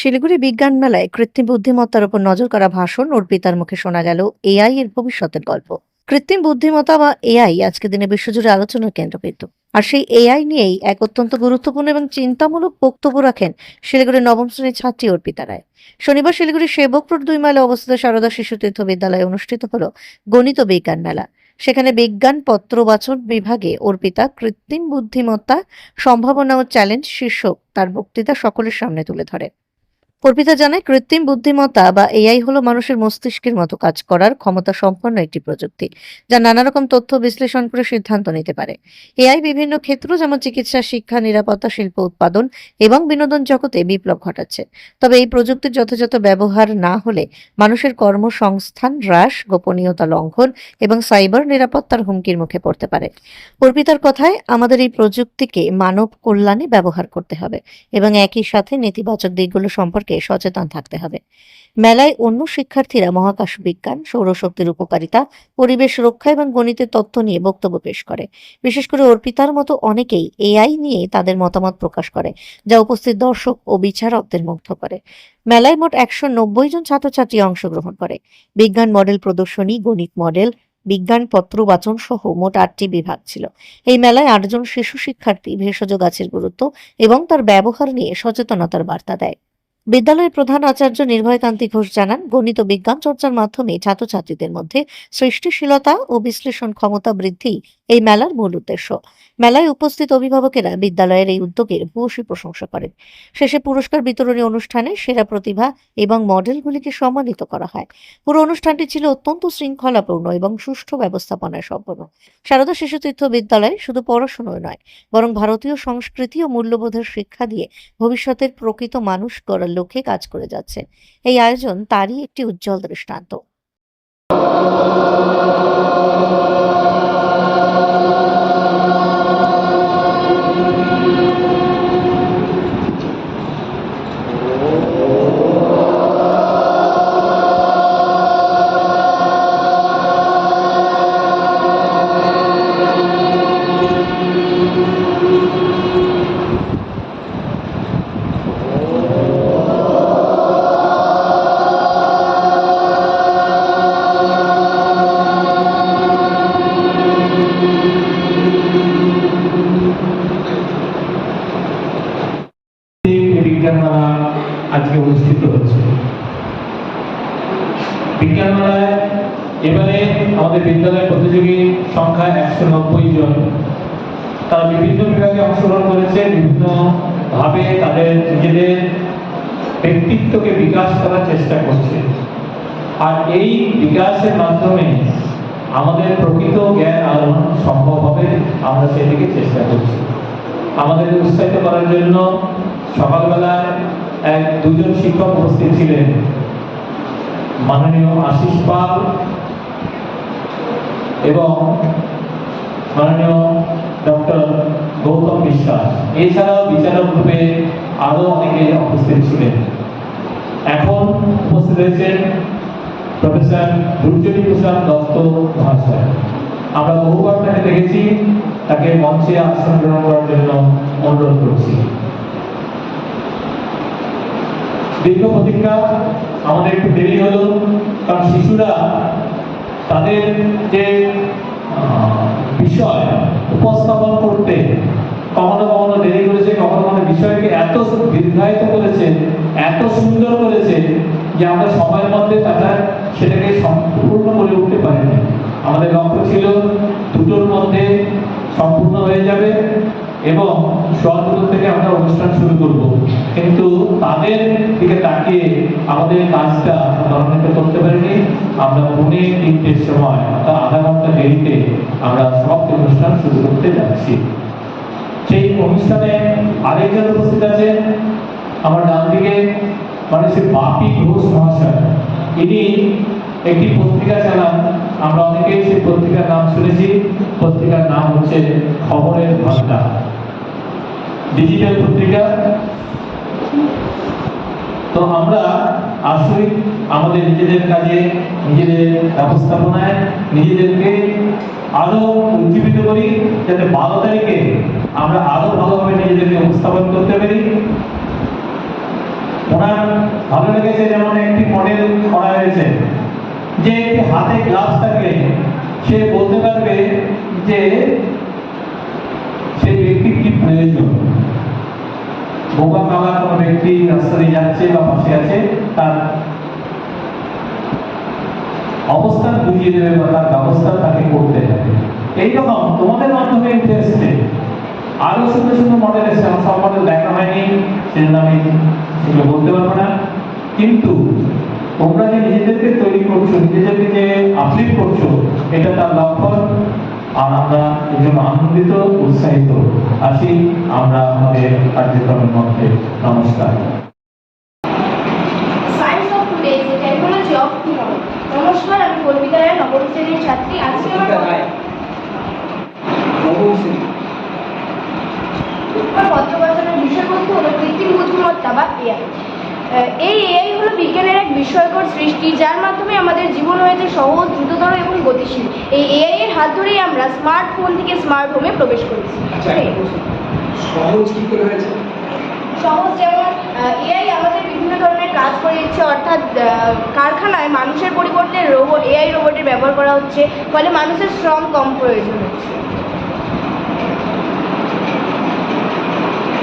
শিলিগুড়ি বিজ্ঞান মেলায় কৃত্রিম বুদ্ধিমত্তার উপর নজর করা ভাষণ অর্পিতার মুখে শোনা গেল এআই এর ভবিষ্যতের গল্প। কৃত্রিম বুদ্ধিমত্তা বা এআই আজকে দিনে বিশ্বজুড়ে আলোচনার কেন্দ্রবিন্দু। আর সেই এআই নিয়েই এক অত্যন্ত গুরুত্বপূর্ণ এবং চিন্তামূলক বক্তব্য রাখেন শিলিগুড়ির নবম শ্রেণির ছাত্রী অর্পিতা রায়। শনিবার শিলিগুড়ির সেবক রোড দুই মাইলে অবস্থিত সারদা শিশু তীর্থ বিদ্যালয়ে অনুষ্ঠিত হলো গণিত বিজ্ঞান মেলা। সেখানে বিজ্ঞান, পত্রবাচন বিভাগে অর্পিতা কৃত্রিম বুদ্ধিমত্তা, সম্ভাবনা ও চ্যালেঞ্জ শীর্ষক তার বক্তৃতা সকলের সামনে তুলে ধরে অর্পিতা জানায়, কৃত্রিম বুদ্ধিমত্তা বা এআই হলো মানুষের মস্তিষ্কের মতো কাজ করার ক্ষমতা সম্পন্ন একটি প্রযুক্তি, যা নানা রকম তথ্য বিশ্লেষণ করে সিদ্ধান্ত নিতে পারে। এআই বিভিন্ন ক্ষেত্র, যেমন চিকিৎসা, শিক্ষা, নিরাপত্তা, শিল্প, উৎপাদন এবং বিনোদন জগতে বিপ্লব ঘটাচ্ছে। তবে এই প্রযুক্তির যথাযথ ব্যবহার না হলে মানুষের কর্মসংস্থান হ্রাস, গোপনীয়তা লঙ্ঘন এবং সাইবার নিরাপত্তার হুমকির মুখে পড়তে পারে। অর্পিতার কথায়, আমাদের এই প্রযুক্তিকে মানব কল্যাণে ব্যবহার করতে হবে এবং একই সাথে নেতিবাচক দিকগুলো সম্পর্কে সচেতন থাকতে হবে। মেলায় অন্য শিক্ষার্থীরা মহাকাশ বিজ্ঞান, সৌরশক্তির উপকারিতা, পরিবেশ রক্ষা এবং গণিতের তথ্য নিয়ে বক্তব্য পেশ করে। বিশেষ করে অর্পিতার মতো অনেকেই এআই নিয়ে তাদের মতামত প্রকাশ করে, যা উপস্থিত দর্শক ও বিচারকদের মুগ্ধ করে। মেলায় মোট একশো নব্বই জন ছাত্রছাত্রী অংশগ্রহণ করে। বিজ্ঞান মডেল প্রদর্শনী, গণিত মডেল, বিজ্ঞান পত্র বাচন সহ মোট আটটি বিভাগ ছিল। এই মেলায় আটজন শিশু শিক্ষার্থী ভেষজ গাছের গুরুত্ব এবং তার ব্যবহার নিয়ে সচেতনতার বার্তা দেয়। বিদ্যালয়ের প্রধান আচার্য নির্ভয়কান্তি ঘোষ জানান, গণিত বিজ্ঞান চর্চার মাধ্যমে ছাত্রছাত্রীদের মধ্যে সৃষ্টিশীলতা ও বিশ্লেষণ ক্ষমতা বৃদ্ধি এই মেলার মূল উদ্দেশ্য। মেলায় উপস্থিত অভিভাবকেরা বিদ্যালয়ের এই উদ্যোগের ভূয়সী প্রশংসা করেন। শেষে পুরস্কার বিতরণী অনুষ্ঠানে সেরা প্রতিভা এবং মডেলগুলিকে সম্মানিত করা হয়। পুরো অনুষ্ঠানটি ছিল অত্যন্ত শৃঙ্খলাপূর্ণ এবং সুষ্ঠু ব্যবস্থাপনায় সম্পন্ন। সারদা শিশু তীর্থ বিদ্যালয় শুধু পড়াশোনায় নয়, বরং ভারতীয় সংস্কৃতি ও মূল্যবোধের শিক্ষা দিয়ে ভবিষ্যতের প্রকৃত মানুষ গড়ার লক্ষ্যে কাজ করে যাচ্ছে। এই আয়োজন তারই একটি উজ্জ্বল দৃষ্টান্ত। এবারে আমাদের বিদ্যালয়ের প্রতিযোগী সংখ্যা একশো নব্বই জন। তারা বিভিন্ন বিভাগে অংশগ্রহণ করেছে, বিভিন্ন ভাবে তাদের নিজেদের ব্যক্তিত্বকে বিকাশ করার চেষ্টা করছে। আর এই বিকাশের মাধ্যমে আমাদের প্রকৃত জ্ঞান আহরণ সম্ভব হবে, আমরা সেদিকে চেষ্টা করছি। আমাদের উৎসাহিত করার জন্য সকালবেলায় এক দুজন শিক্ষক উপস্থিত ছিলেন। মাননীয় আশিস পাল এবং মাননীয় ডক্টর গৌতম বিশ্বাস। এছাড়াও বিচারক রূপে আরও অনেকে উপস্থিত ছিলেন। এখন উপস্থিত হয়েছেন প্রফেসর দুর্জনী প্রসাদ দত্ত মহাশয়। আমরা বহুবার তাকে দেখেছি, তাকে মঞ্চে আসন গ্রহণ করার জন্য অনুরোধ করছি। দীর্ঘ প্রতীক্ষা আমাদের একটু দেরি হলো, কারণ শিশুরা তাদের যে বিষয় উপস্থাপন করতে কখনো কখনো দেরি করেছে, কখনো কখনো বিষয়কে এত দীর্ঘায়িত করেছে, এত সুন্দর করেছে যে আমরা সময়ের মধ্যে তারা সেটাকে সম্পূর্ণ করে উঠতে পারিনি। আমাদের লক্ষ্য ছিল দুটোর মধ্যে সম্পূর্ণ হয়ে যাবে। এবং দুটো থেকে আমরা অনুষ্ঠান শুরু করব। কিন্তু তাদের দিকে তাকিয়ে আমাদের কাজটা ত্বরান্বিত করতে পারিনি। আমরা পৌনে তিনটের সময়, অর্থাৎ আধা ঘণ্টা দেরিতে আমরা সব অনুষ্ঠান শুরু করতে যাচ্ছি। সেই অনুষ্ঠানে আরেকজন উপস্থিত আছে। আমার ডান দিকে মানে সে বাপি ঘোষ মহাশয়। ইনি একটি পত্রিকা চালান। আমরা অনেকেই সেই পত্রিকার নাম শুনেছি। পত্রিকার নাম হচ্ছে খবরের ভান্ডার ডিজিটাল পত্রিকা। তো আমরা আসলে আমাদের নিজেদের কাজে, নিজেদের ব্যবস্থাপনায়, নিজেদেরকে আরও উজ্জীবিত করি, যাতে বারো তারিখে আমরা আরও ভালোভাবে নিজেদেরকে উপস্থাপন করতে পারি। ওনার ভালো লেগেছে যেমন একটি মডেল করা হয়েছে, যে একটি হাতে গ্লাভস থাকলে সে বলতে পারবে যে সেই ব্যক্তির কি প্রয়োজন। বোকা কালা কোনো ব্যক্তি রাস্তা যাচ্ছে বা পাশে আছে, তার অবস্থান বুঝিয়ে দেবে বা তার ব্যবস্থা তাকে করতে হবে। এইরকম তোমাদের মাধ্যমে উঠে আরও সুন্দর সুন্দর মডেল এসছে, আমার সব মডেল দেখা হয়নি, সেজন্য আমি সেগুলো বলতে পারব না। কিন্তু তোমরা যে নিজেদেরকে তৈরি করছ, নিজেদেরকে যে আপলিট করছ, এটা তার লক্ষণ। আর আমরা এই জন্য আনন্দিত উৎসাহিত আসি আমরা আমাদের কার্যক্রমের মধ্যে নমস্কার। আমি নবম শ্রেণির ছাত্রী। আজকে আমার আমার বিষয়বস্তু হলো কৃত্রিম বুদ্ধিমত্তা বা এআই। এই এআই হলো বিজ্ঞানের এক বিস্ময়কর সৃষ্টি যার মাধ্যমে আমাদের জীবন হয়েছে সহজ দ্রুততর এবং গতিশীল। এই এআই এর হাত ধরেই আমরা স্মার্টফোন থেকে স্মার্ট হোমে প্রবেশ করেছি। আচ্ছা সহজ কি করে হয়েছে? সহজ যেমন এআই আমাদের বিভিন্ন ধরনের কাজ করে দিচ্ছে অর্থাৎ কারখানায় মানুষের পরিবর্তে রোবট এআই রোবটের ব্যবহার করা হচ্ছে ফলে মানুষের শ্রম কম প্রয়োজন হচ্ছে।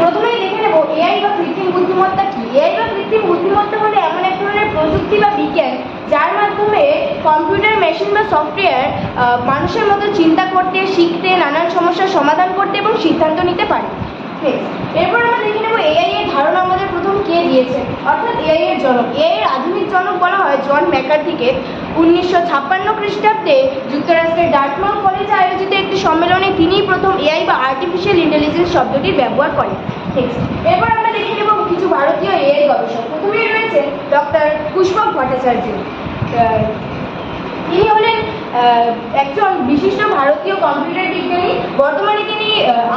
প্রথমেই দেখে নেব এআই বা কৃত্রিম বুদ্ধিমত্তা কি? কৃত্রিম বুদ্ধিমত্তা হলো এমন এক ধরনের প্রযুক্তি বা বিজ্ঞান, যার মাধ্যমে কম্পিউটার, মেশিন বা সফটওয়্যার মানুষের মতো চিন্তা করতে, শিখতে, নানান সমস্যার সমাধান করতে এবং সিদ্ধান্ত নিতে পারে। এরপর আমরা দেখে নেব এআই এর ধারণা আমাদের প্রথম কে দিয়েছে। অর্থাৎ এআই এর জনক। এআই এর আধুনিক জনক বলা হয় জন ম্যাকার্থিকে। উনিশশো ছাপ্পান্ন খ্রিস্টাব্দে যুক্তরাষ্ট্রের ডার্টমাউথ কলেজে আয়োজিত একটি সম্মেলনে তিনিই প্রথম এআই বা আর্টিফিশিয়াল ইন্টেলিজেন্স শব্দটির ব্যবহার করেন। এরপর আমরা দেখে নেব কিছু ভারতীয় এআই গবেষক। প্রথমেই রয়েছে ডক্টর পুষ্পক ভট্টাচার্য। তিনি হলেন একজন বিশিষ্ট ভারতীয় কম্পিউটার বিজ্ঞানী। বর্তমানে তিনি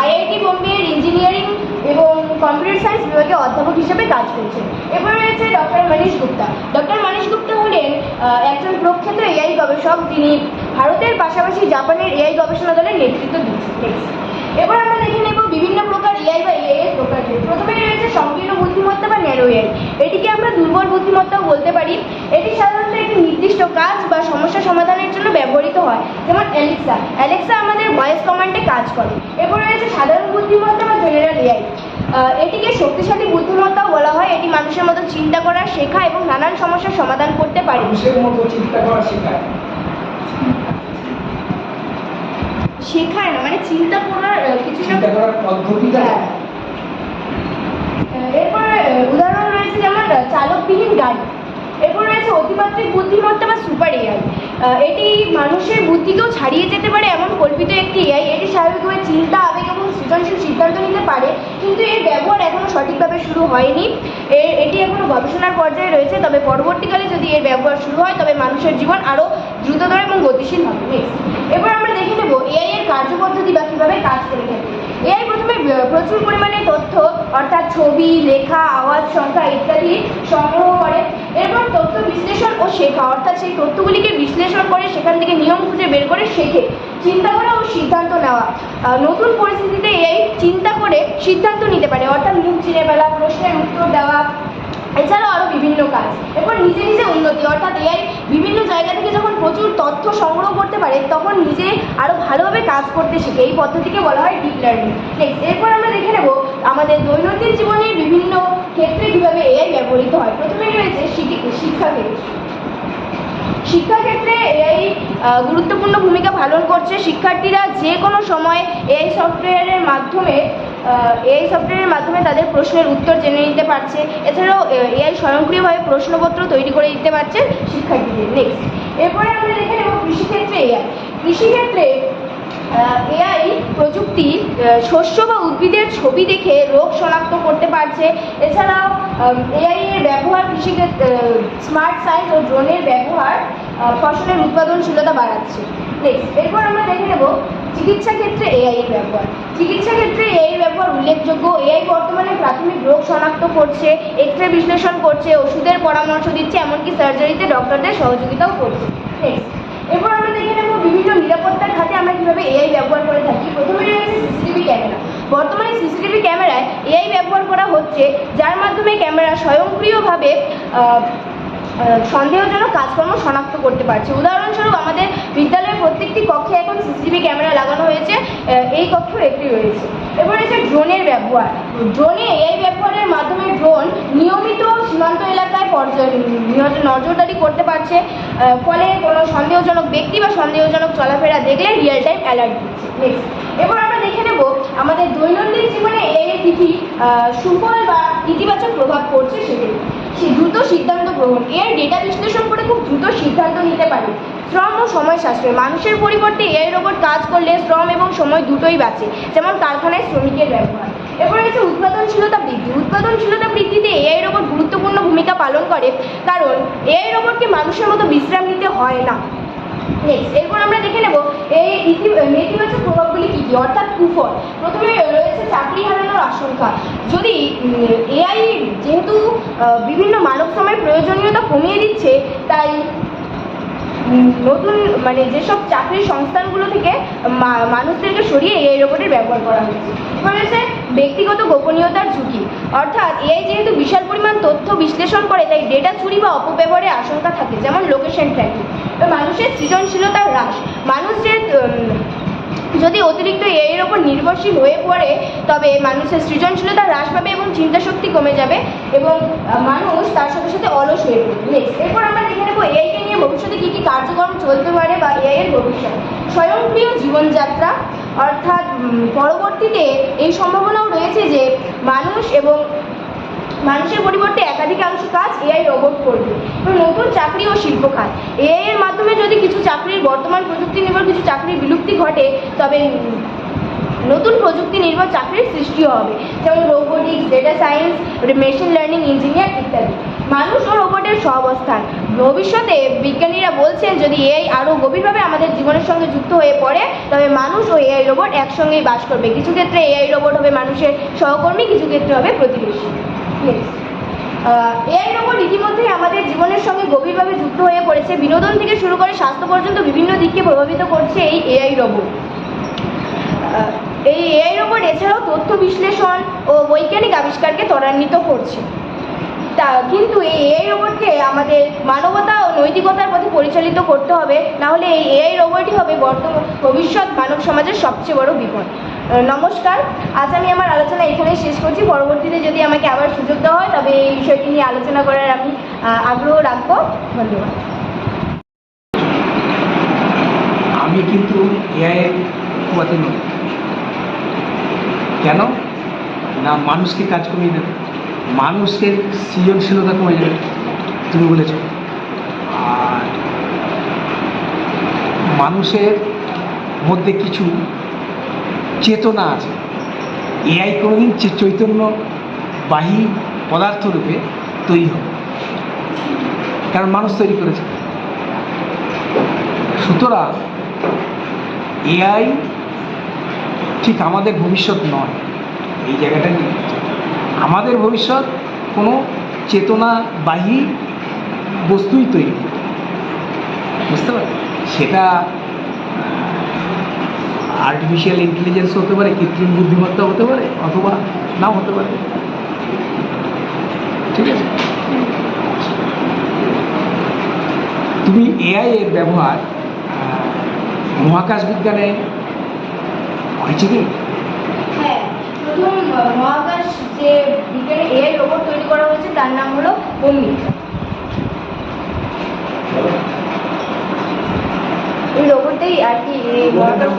আইআইটি বোম্বের ইঞ্জিনিয়ারিং এবং কম্পিউটার সায়েন্স বিভাগে অধ্যাপক হিসেবে কাজ করছেন। এরপর রয়েছে ডক্টর মনীষ গুপ্তা। ডক্টর মনীষ গুপ্তা হলেন একজন প্রখ্যাত এআই গবেষক। যিনি ভারতের পাশাপাশি জাপানের এআই গবেষণা দলের নেতৃত্ব দিচ্ছেন. এবার আমরা দেখে নেব বিভিন্ন প্রকার এআই বা এআই এর প্রকার। প্রথমে সংকীর্ণ বুদ্ধিমত্তা বা ন্যারো এআই এটিকে আমরা দুর্বল বুদ্ধিমত্তাও বলতে পারি। এটি সাধারণত একটি নির্দিষ্ট কাজ বা সমস্যা সমাধানের জন্য ব্যবহৃত হয়। যেমন অ্যালেক্সা। অ্যালেক্সা আমাদের ভয়েস কমান্ডে কাজ করে। এরপর রয়েছে সাধারণ বুদ্ধিমত্তা বা জেনারেল এআই। এটিকে শক্তিশালী বুদ্ধিমত্তাও বলা হয়। এটি মানুষের মতো চিন্তা করা শেখা এবং নানান সমস্যার সমাধান করতে পারে। মতো চিন্তা করা শেখায় শেখায় না মানে চিন্তা করার কিছু করার পদ্ধতিটা হ্যাঁ। এরপর উদাহরণ রয়েছে যেমন চালকবিহীন গাড়ি। এরপর রয়েছে অতিমাত্রিক বুদ্ধিমত্তা বা সুপার এআই এটি মানুষের বুদ্ধিকেও ছাড়িয়ে যেতে পারে এমন কল্পিত একটি এআই এটি স্বাভাবিকভাবে চিন্তা, আবেগ এবং সৃজনশীল সিদ্ধান্ত নিতে পারে, কিন্তু এর ব্যবহার এখনও সঠিকভাবে শুরু হয়নি। এটি এখনও গবেষণার পর্যায়ে রয়েছে, তবে পরবর্তীকালে যদি এর ব্যবহার শুরু হয়, তবে মানুষের জীবন আরও দ্রুততর এবং গতিশীল হবে. এবার আমরা দেখে নেব এআই এর কার্যপদ্ধতি বা কীভাবে কাজ করে থাকে। এআই প্রথমে প্রচুর পরিমাণে তথ্য অর্থাৎ ছবি, লেখা, আওয়াজ, সংখ্যা ইত্যাদি সংগ্রহ করে এরপর তথ্য বিশ্লেষণ ও শেখা। অর্থাৎ সেই তথ্যগুলিকে বিশ্লেষণ করে সেখান থেকে নিয়ম খুঁজে বের করে শেখে। চিন্তা করা ও সিদ্ধান্ত নেওয়া। নতুন পরিস্থিতিতে এই চিন্তা করে সিদ্ধান্ত নিতে পারে। অর্থাৎ মুখ চিনে ফেলা, প্রশ্নের উত্তর দেওয়া এছাড়াও আরও বিভিন্ন কাজ। এরপর নিজে নিজে উন্নতি, অর্থাৎ এআই বিভিন্ন জায়গা থেকে যখন প্রচুর তথ্য সংগ্রহ করতে পারে, তখন নিজে আরও ভালোভাবে কাজ করতে শেখে। এই পদ্ধতিকে বলা হয় ডিপ লার্নিং নেক্সট এরপর আমরা দেখে নেব আমাদের দৈনন্দিন জীবনের বিভিন্ন ক্ষেত্রে কীভাবে এআই ব্যবহৃত হয়। প্রথমেই রয়েছে শিক্ষি- শিক্ষাক্ষেত্রে। শিক্ষাক্ষেত্রে এআই গুরুত্বপূর্ণ ভূমিকা পালন করছে শিক্ষার্থীরা যে কোনো সময় এআই সফটওয়্যারের মাধ্যমে এআই সফটওয়্যারের মাধ্যমে তাদের প্রশ্নের উত্তর জেনে নিতে পারছে। এছাড়াও এআই স্বয়ংক্রিয়ভাবে প্রশ্নপত্র তৈরি করে দিতে পারছে শিক্ষার্থীদের। নেক্সট এরপরে আমরা দেখে নেব কৃষিক্ষেত্রে এআই কৃষিক্ষেত্রে এআই প্রযুক্তি শস্য বা উদ্ভিদের ছবি দেখে রোগ শনাক্ত করতে পারছে। এছাড়াও এআই এর ব্যবহার, কৃষিক্ষেত্রে স্মার্ট সাইন্স ও ড্রোনের ব্যবহার ফসলের উৎপাদনশীলতা বাড়াচ্ছে। নেক্সট এরপর আমরা দেখে নেব চিকিৎসা ক্ষেত্রে এআই এর ব্যবহার। চিকিৎসা ক্ষেত্রে এআই ব্যবহার উল্লেখযোগ্য। এআই বর্তমানে প্রাথমিক রোগ শনাক্ত করছে এক্স রে বিশ্লেষণ করছে, ওষুধের পরামর্শ দিচ্ছে, এমনকি সার্জারিতে ডক্টরদের সহযোগিতাও করছে। এরপর আমরা দেখে নেব বিভিন্ন নিরাপত্তার খাতে আমরা কীভাবে এআই ব্যবহার করে থাকি। প্রথমে রয়েছে সিসিটিভি ক্যামেরা বর্তমানে সিসিটিভি ক্যামেরায় এআই ব্যবহার করা হচ্ছে, যার মাধ্যমে ক্যামেরা স্বয়ংক্রিয়ভাবে সন্দেহজনক কাজকর্ম শনাক্ত করতে পারছে। উদাহরণস্বরূপ আমাদের বিদ্যালয়ের প্রত্যেকটি কক্ষে এখন সিসিটিভি ক্যামেরা লাগানো হয়েছে। এই কক্ষেও একটি রয়েছে। এবার রয়েছে ড্রোনের ব্যবহার। ড্রোনে এই ব্যবহারের মাধ্যমে ড্রোন নিয়মিত সীমান্ত এলাকায় নজরদারি করতে পারছে। ফলে কোনো সন্দেহজনক ব্যক্তি বা সন্দেহজনক চলাফেরা দেখলে রিয়েল টাইম অ্যালার্ট দিচ্ছে। নেক্সট এবার আমরা দেখে নেব আমাদের দৈনন্দিন জীবনে এই কি কি সুফল বা ইতিবাচক প্রভাব পড়ছে সেটি। দ্রুত সিদ্ধান্ত গ্রহণ। এর ডেটা বিশ্লেষণ করে খুব দ্রুত সিদ্ধান্ত নিতে পারে। শ্রম ও সময় সাশ্রয়। মানুষের পরিবর্তে এআই রোবট কাজ করলে শ্রম এবং সময় দুটোই বাঁচে, যেমন কারখানায় শ্রমিকের ব্যবহার। এরপর রয়েছে উৎপাদনশীলতা বৃদ্ধি। উৎপাদনশীলতা বৃদ্ধিতে এআই রোবট গুরুত্বপূর্ণ ভূমিকা পালন করে, কারণ এআই রোবটকে মানুষের মতো বিশ্রাম নিতে হয় না। নেক্সট এরপর আমরা দেখে নেব, এই নেতিবাচক প্রভাবগুলি কী কী? অর্থাৎ কুফল। প্রথমে রয়েছে চাকরি হারানোর আশঙ্কা। যদি এআই যেহেতু বিভিন্ন মানব সময়ের প্রয়োজনীয়তা কমিয়ে দিচ্ছে, তাই নতুন মানে যেসব চাকরির সংস্থানগুলো থেকে মানুষদেরকে সরিয়ে এআই রোবটের ব্যবহার করা হচ্ছে এবার ব্যক্তিগত গোপনীয়তার ঝুঁকি। অর্থাৎ এআই যেহেতু বিশাল পরিমাণ তথ্য বিশ্লেষণ করে, তাই ডেটা চুরি বা অপব্যবহারের আশঙ্কা থাকে, যেমন লোকেশন ট্র্যাকিং মানুষের সৃজনশীলতার হ্রাস। মানুষ যে যদি অতিরিক্ত এর ওপর নির্ভরশীল হয়ে পড়ে, তবে মানুষের সৃজনশীলতা হ্রাস পাবে এবং চিন্তাশক্তি কমে যাবে এবং মানুষ তার সাথে সাথে অলস হয়ে পড়বে। নেক্সট এরপর আমরা দেখে নেব এআইকে নিয়ে ভবিষ্যতে কী কী কার্যক্রম চলতে পারে বা এআই এর ভবিষ্যৎ। স্বয়ংক্রিয় জীবনযাত্রা, অর্থাৎ পরবর্তীতে এই সম্ভাবনাও রয়েছে যে মানুষ এবং মানুষের পরিবর্তে একাধিকাংশ কাজ এআই রোবট করবে। এবং নতুন চাকরি ও শিল্প খাত এআই এর মাধ্যমে যদি কিছু চাকরির বর্তমান প্রযুক্তি নির্ভর, কিছু চাকরির বিলুপ্তি ঘটে, তবে নতুন প্রযুক্তি নির্ভর চাকরির সৃষ্টিও হবে। যেমন robotics data science machine learning engineer ইত্যাদি। মানুষ ও রোবটের সহাবস্থান। ভবিষ্যতে বিজ্ঞানীরা বলছেন, যদি এআই আরও গভীরভাবে আমাদের জীবনের সঙ্গে যুক্ত হয়ে পড়ে, তবে মানুষ ও এআই রোবট একসঙ্গেই বাস করবে। কিছু ক্ষেত্রে এআই রোবট হবে মানুষের সহকর্মী, কিছু ক্ষেত্রে হবে প্রতিবেশী। এআই রোবট ইতিমধ্যেই আমাদের জীবনের সঙ্গে গভীরভাবে যুক্ত হয়ে পড়েছে। বিনোদন থেকে শুরু করে স্বাস্থ্য পর্যন্ত বিভিন্ন দিককে প্রভাবিত করছে এই এআই রোবট। এই এআই রোবট এছাড়াও তথ্য বিশ্লেষণ ও বৈজ্ঞানিক আবিষ্কারকে ত্বরান্বিত করছে। তা, কিন্তু এই এআই রোবটকে আমাদের মানবতা ও নৈতিকতার পথে পরিচালিত করতে হবে। না হলে এই এআই রোবটই হবে বর্তমান ভবিষ্যৎ মানব সমাজের সবচেয়ে বড় বিপদ। নমস্কার। আজ আমি আমার আলোচনা এখানেই শেষ করছি। পরবর্তীতে যদি আমাকে আবার সুযোগ দেওয়া হয়, তবে এই বিষয়টি নিয়ে আলোচনা করার আমি আগ্রহ রাখব। ধন্যবাদ। আমি কিন্তু নই। কেন? না মানুষকে কাজ কমিয়ে দেবে। মানুষের সৃজনশীলতা কমে যাবে, তুমি বলেছ। আর মানুষের মধ্যে কিছু চেতনা আছে। এআই কোনোদিন চৈতন্যবাহী পদার্থ রূপে তৈরি হবে কারণ মানুষ তৈরি করেছে। সুতরাং এআই ঠিক আমাদের ভবিষ্যৎ নয়। এই জায়গাটা নিয়ে আমাদের ভবিষ্যৎ কোনো চেতনাবাহী বস্তুই তৈরি বুঝতে পারো সেটা আর্টিফিশিয়াল ইন্টেলিজেন্স হতে পারে, কৃত্রিম বুদ্ধিমত্তা হতে পারে, অথবা নাও হতে পারে। ঠিক আছে? তুমি এআই এর ব্যবহার মহাকাশ বিজ্ঞানে হয়েছে কি? প্রথম মহাকাশ যে বিজ্ঞানে এআই রোবট তৈরি করা হয়েছে, তার নাম হলো অমিত। এই রোবটটাই আর কি মহাকাশ